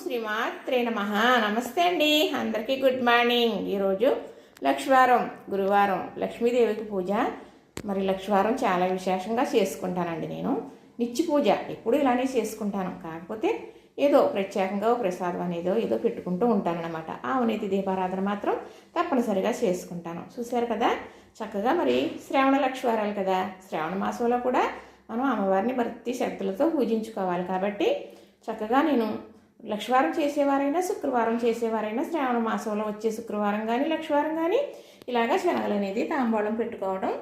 శ్రీమాత్రే నమ. నమస్తే అండి. అందరికీ గుడ్ మార్నింగ్. ఈరోజు లక్ష్వారం గురువారం లక్ష్మీదేవికి పూజ. మరి లక్ష్వారం చాలా విశేషంగా చేసుకుంటానండి నేను. నిత్య పూజ. ఎప్పుడు ఇలానే చేసుకుంటాను. కాకపోతే ఏదో ప్రత్యేకంగా ప్రసాదం అనేదో ఏదో పెట్టుకుంటూ ఉంటానన్నమాట. ఆవునేతి దీపారాధన మాత్రం తప్పనిసరిగా చేసుకుంటాను. చూశారు కదా? చక్కగా మరి శ్రావణ లక్ష్వారాలు కదా. శ్రావణ మాసంలో కూడా మనం అమ్మవారిని భక్తి శ్రద్ధలతో పూజించుకోవాలి. కాబట్టి చక్కగా నేను లక్షవారం చేసేవారైనా శుక్రవారం చేసేవారైనా శ్రావణ మాసంలో వచ్చే శుక్రవారం కానీ లక్షవారం కానీ ఇలాగా శనగలు అనేది తాంబూలం పెట్టుకోవడం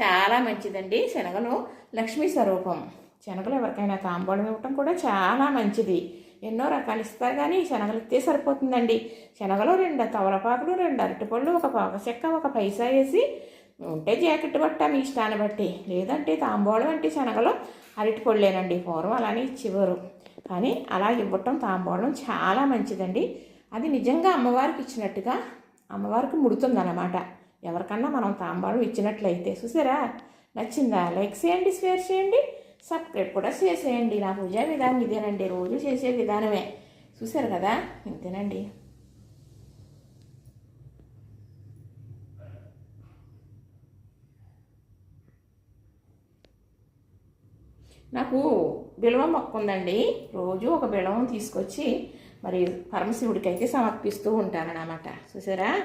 చాలా మంచిదండి. శనగలు లక్ష్మీ స్వరూపం. శనగలు ఎవరికైనా తాంబూలం ఇవ్వటం కూడా చాలా మంచిది. ఎన్నో రకాలు ఇస్తారు కానీ శనగలు ఇస్తే సరిపోతుందండి. శనగలు రెండు తవలపాకులు రెండు అరటిపళ్ళు ఒక పాక చెక్క ఒక పైసా వేసి ఉంటే జాకెట్ బట్ట మీ ఇష్టాన్ని బట్టి. లేదంటే తాంబూలం అంటే శనగలు అరటిపళ్ళేనండి పూర్వం అలానే ఇచ్చేవారు. కానీ అలా ఇవ్వటం తాంబూలం చాలా మంచిదండి. అది నిజంగా అమ్మవారికి ఇచ్చినట్టుగా అమ్మవారికి ముడుతుందన్నమాట. ఎవరికన్నా మనం తాంబోళం ఇచ్చినట్లయితే చూసారా? నచ్చిందా? లైక్ చేయండి షేర్ చేయండి సబ్స్క్రైబ్ కూడా చేసేయండి. నా పూజా విధానం ఇదేనండి. రోజు చేసే విధానమే. చూసారు కదా? ఇంతేనండి. నాకు బిలవ మొక్క ఉందండి. రోజు ఒక బిలవం తీసుకొచ్చి మరి పరమశివుడికి అయితే సమర్పిస్తూ ఉంటానన్నమాట చూసారా?